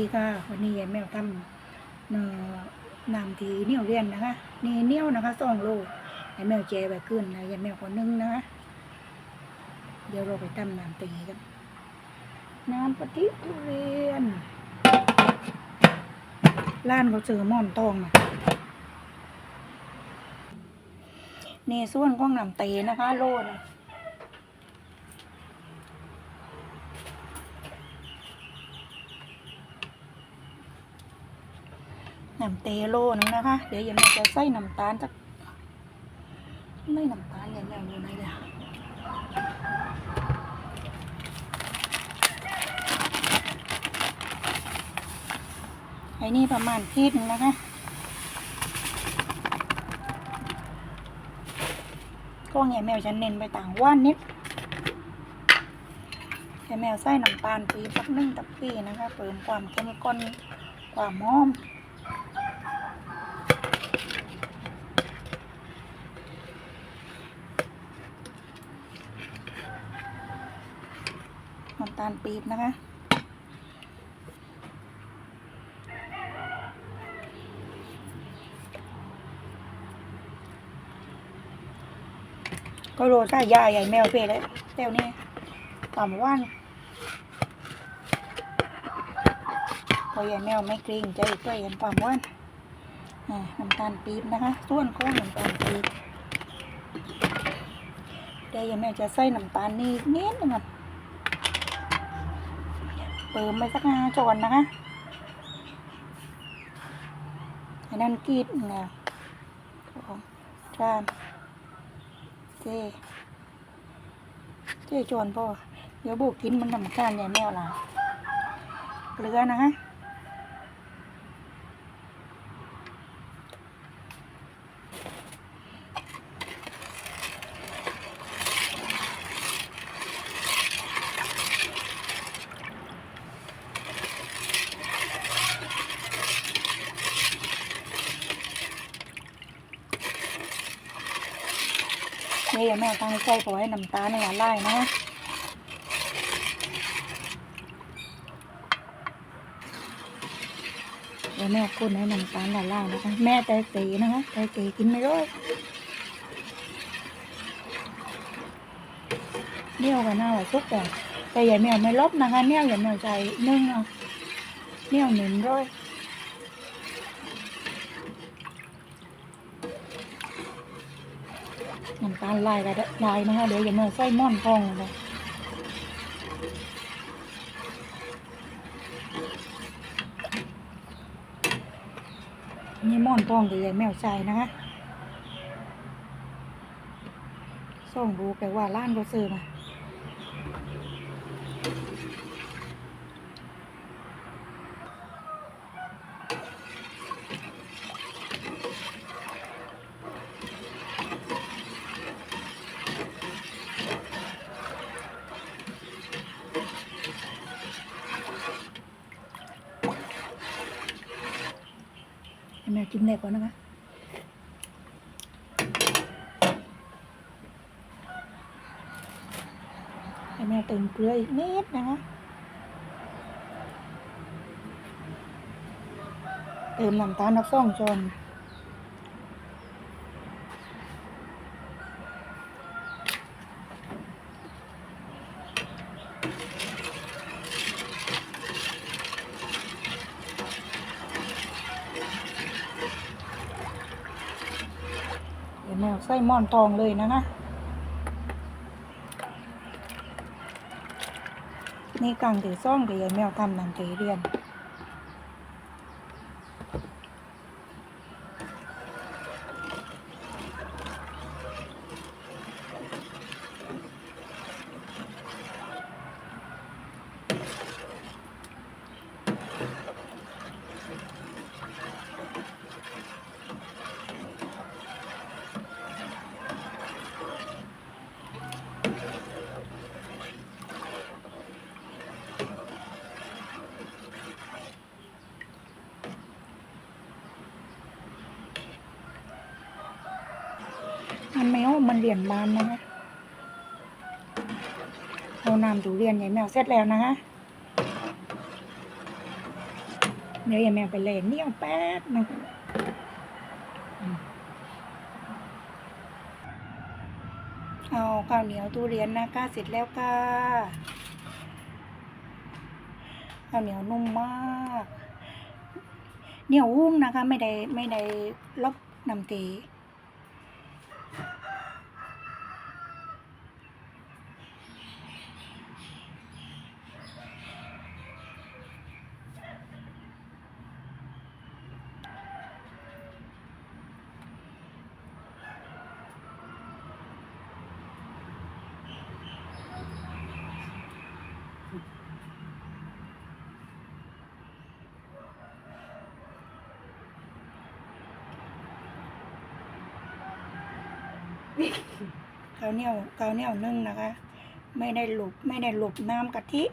ีค่ะวันนี้ยายแมวทำเอ่อนำทีเนี่ยวเรียนนะคะนี่เนียวนะคะสองโลยายแมวแจไว้ขึ้นนะยายแมวคนนึงนะคะเดี๋ยวเราไปทำน้ำตีกันน้ำกะทิทุเรียนร้านเขาเจอม่อนตองนะนี่ส่วนของน้ำตีนะคะ โลนะ น้ำเตโลนึงนะคะ เดี๋ยวยายแม่จะใส่น้ำตาลสักไม่น้ำตาลยายแม่อยู่ไหนเดี๋ยวไอ้นี่ประมาณขีดนึงนะคะก็ยายแมวจะเน้นไปต่างว่านนิดแมวใส่น้ำตาลปีสักหนึ่งตับปีนะคะเพิ่มความเข้มข้นความหอม น้ำตาลปี๊บนะคะ ก็โรซ่ายาใหญ่แมวเปเลยแต้วนี่ต่ำว่านพอใหญ่แมวไม่เกรงใจก็เห็นความว่านน้ำตาลปี๊บนะคะส่วนของน้ำตาลปี๊บเดี๋ยวใหญ่แมวจะใส่น้ำตาลนี่นิดนึงก่อน เติมไปสักห้าจอนนะคะอันนั้นกีดนะสองสามเจเจจอนพ่อเดี๋ยวบุกกินมันนำการใหญ่แมวล่ะเกลือนะคะ แม่ตั้งใจขอให้น้ำตาลเนี่ยไล่นะคะเดี๋ยวแม่คุณให้น้ำตาลละลายนะคะแม่ใจตีนะคะใจตีกินไม่ได้เนี่ยวกันหน้าหวทุกแต่แต่อย่แมวไม่ลบนะคะเนี่ยอย่าแมวใจนึ่งเอาเนี่ยเหนึ่งร้อย น้ำตาลลายก็ได้ลายนะคะเดี๋ยวอย่ามาใส่ม่อนทองเลยนี่ม่อนทองกับยายแมวใจนะคะส่งดูแปว่าล้านก็ซื้อมา ให้แมวจิ้มเล็กก่อนนะคะให้แม่เติมเกลืออีกนิดนะคะเติมน้ำตาลนักซ่องจน แมวใส่หม่อนทองเลยนะคะ นี่กลางถือซ่องเดี๋ยแมวทำหนังตีเรียน มันเอามันเรียนบานนะคะเอานำดูเรียนใหญ่แมวเสร็จแล้วนะคะเดี๋ยวย่าแม่ไปเลยเนี่ยแป๊บนึงเอาข้าวเหนียวทุเรียนนะคะเสร็จแล้วค่ะข้าวเหนียวนุ่มมากเหนียววุ้งนะคะ ไม่ได้ไม่ได้ลบน้ำตี ข้าวเหนียวข้าวเหนียวนึ่งนะคะ ไม่ได้หลบไม่ได้หลบน้ำกะทิ